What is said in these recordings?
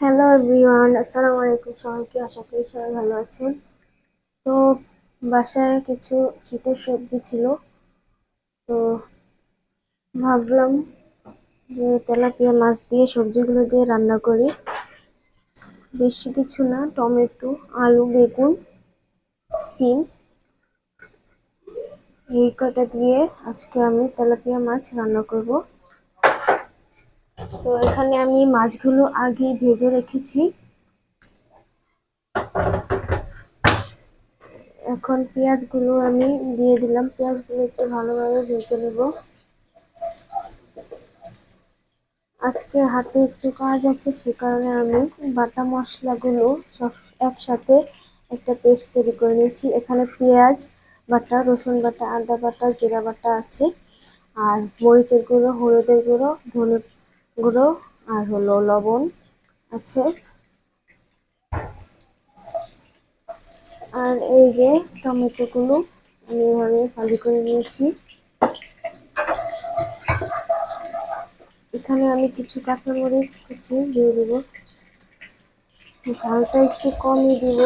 Hello everyone আসসালামু আলাইকুম সবাইকে আশা করি সবাই ভালো আছেন? তো বাসায় কিছু শীতের সবজি ছিল। তো ভাবলাম যে তেলাপিয়া মাছ দিয়ে সবজিগুলো দিয়ে রান্না করি। বেশি কিছু না, টমেটো, আলু, বেগুন, সিম এই কটা দিয়ে আজকে আমি তেলাপিয়া মাছ রান্না করব। তো এখানে আমি মাছগুলো আগে ভেজে রেখেছি। এখন পেঁয়াজগুলো আমি দিয়ে দিলাম। পেঁয়াজগুলো একটু ভালোভাবে ভেজে নেব। আজকে হাতে একটু কাজ আছে, সে কারণে আমি বাটা মশলাগুলো সব একসাথে একটা পেস্ট তৈরি করে নিয়েছি। এখানে পেঁয়াজ বাটা, রসুন বাটা, আদা বাটা, জিরা বাটা আছে। আর মরিচের গুঁড়ো, হলুদের গুঁড়ো, ধনে গুঁড়ো আর হলো লবণ আছে। আর এই যে টমেটোগুলো আমি এভাবে ফালি করে নিয়েছি। এখানে আমি কিছু কাঁচামরিচ কুচি দিয়ে দেব। ঝালটা একটু কমই দিব।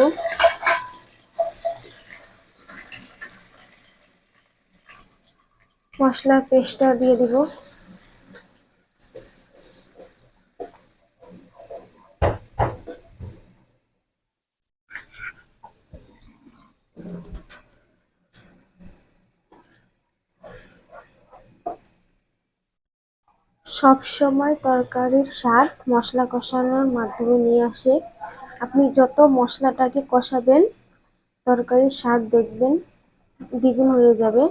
মশলার পেস্টটা দিয়ে দিব। সব সময় তরকারির স্বাদ মশলা কষানোর মাধ্যমে নিয়ে আসে। আপনি যত মশলাটাকে কষাবেন, তরকারির স্বাদ দেখবেন, দ্বিগুণ হয়ে যাবে।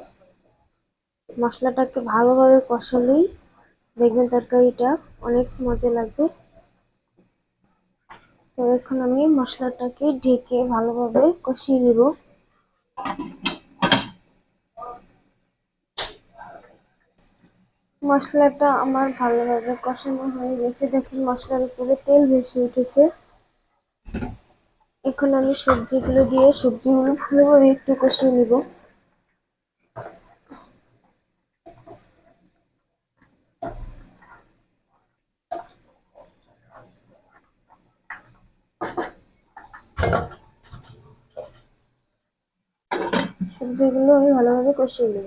মশলাটাকে ভালোভাবে কষালেই দেখবেন তরকারিটা অনেক মজা লাগবে। তো এখন আমি মশলাটাকে ঢেকে ভালোভাবে কষিয়ে নেব। মশলাটা আমার ভালোভাবে কষানো হয়ে গেছে। দেখুন, মশলার উপরে তেল ভেসে উঠেছে। এখন আমি সবজিগুলো দিয়ে সবজিগুলো ভালোভাবে একটু কষিয়ে নেব। সবজিগুলো আমি ভালোভাবে কষিয়ে নেব।